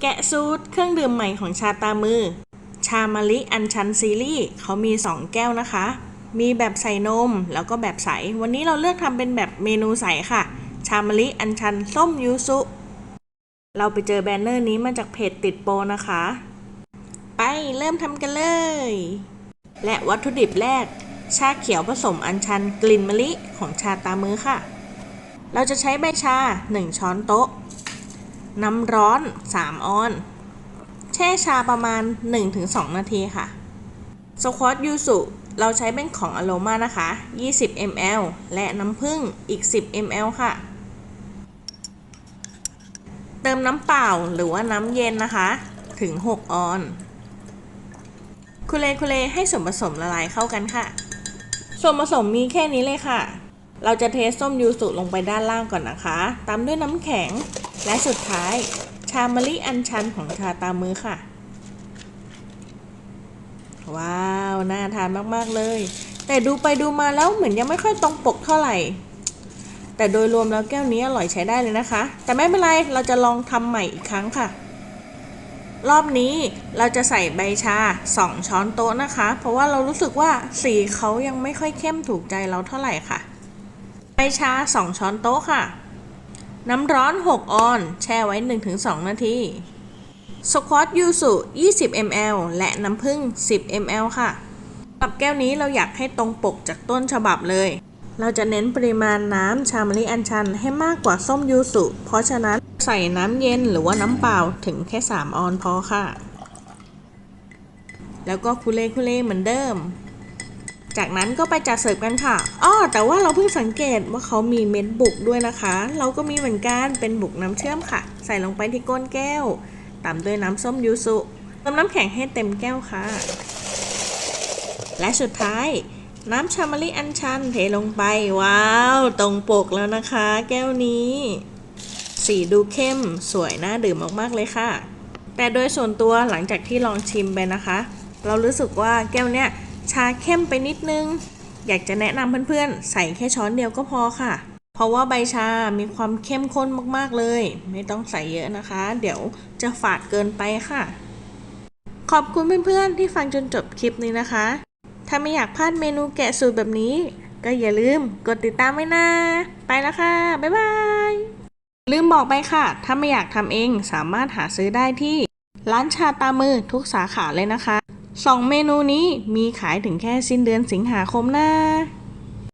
แกะสูตรเครื่องดื่มใหม่ของชาตามือ ชามะลิอัญชันซีรีส์เขามี 2 แก้วนะคะ มีแบบใส่นมแล้วก็แบบใส วันนี้เราเลือกทำเป็นแบบเมนูใสค่ะ ชามะลิอัญชันส้มยูสุเราไปเจอแบนเนอร์นี้มาจากเพจติดโปนะคะ ไปเริ่มทำกันเลย และวัตถุดิบแรก ชาเขียวผสมอัญชันกลิ่นมะลิของชาตามือค่ะ เราจะใช้ใบชา 1 ช้อนโต๊ะ น้ำร้อน 3 ออน แช่ชาประมาณ 1-2 นาทีค่ะ สควอตยูสุเราใช้เป็นของอโ o มานะคะ 20 ml และน้ำผึ้งอีก 10 ml ค่ะ เติมน้ำเปล่าหรือว่าน้ำเย็นนะคะ ถึง 6 ออน คุเลคุเลให้ส่วนผสมละลายเข้ากันค่ะ ส่วนผสมมีแค่นี้เลยค่ะ เราจะเทส้มยูสุลงไปด้านล่างก่อนนะคะ ตามด้วยน้ำแข็ง และสุดท้าย ชามะลิอัญชันของชาตามมือค่ะ ว้าว น่าทานมากๆเลย แต่ดูไปดูมาแล้วเหมือนยังไม่ค่อยตรงปกเท่าไหร่ แต่โดยรวมแล้วแก้วนี้อร่อยใช้ได้เลยนะคะ แต่ไม่เป็นไร เราจะลองทำใหม่อีกครั้งค่ะ รอบนี้เราจะใส่ใบชา 2 ช้อนโต๊ะนะคะ เพราะว่าเรารู้สึกว่าสีเขายังไม่ค่อยเข้มถูกใจเราเท่าไหร่ค่ะ ใบชา 2 ช้อนโต๊ะค่ะ น้ำร้อน 6 ออน แช่ไว้ 1-2 นาที สควอตยูสุ 20 ml และน้ำผึ้ง 10 ml ค่ะกับแก้วนี้เราอยากให้ตรงปกจากต้นฉบับเลย เราจะเน้นปริมาณน้ำชามลิอัญชันให้มากกว่าส้มยูสุ เพราะฉะนั้นใส่น้ำเย็นหรือว่าน้ำเปล่าถึงแค่ 3 ออนพอค่ะ แล้วก็คุเล่คุเล่เหมือนเดิม จากนั้นก็ไปจัดเสิร์ฟกันค่ะอ้อแต่ว่าเราเพิ่งสังเกตว่าเขามีเม็ดบุกด้วยนะคะ เราก็มีเหมือนกันเป็นบุกน้ำเชื่อมค่ะ ใส่ลงไปที่ก้นแก้วตามด้วยน้ำส้มยูสุเติมน้ำแข็งให้เต็มแก้วค่ะ และสุดท้าย น้ำชามะลิอัญชันเทลงไป ว้าว ตรงปกแล้วนะคะ แก้วนี้ สีดูเข้มสวยน่าดื่มมากๆเลยค่ะ แต่โดยส่วนตัวหลังจากที่ลองชิมไปนะคะ เรารู้สึกว่าแก้วเนี้ยาเข้มไปนิดนึง อยากจะแนะนำเพื่อนๆ ใส่แค่ช้อนเดียวก็พอค่ะ เพราะว่าใบชา มีความเข้มข้นมากๆเลย ไม่ต้องใส่เยอะนะคะ เดี๋ยวจะฝาดเกินไปค่ะ ขอบคุณเพื่อนๆ ที่ฟังจนจบคลิปนี้นะคะ ถ้าไม่อยากพลาดเมนูแกะสูตรแบบนี้ ก็อย่าลืมกดติดตามไว้นะ ไปแล้วค่ะ บ๊ายบายลืมบอกไปค่ะ ถ้าไม่อยากทำเองสามารถหาซื้อได้ที่ ร้านชาตามือทุกสาขาเลยนะคะ สองเมนูนี้มีขายถึงแค่สิ้นเดือนสิงหาคมนะ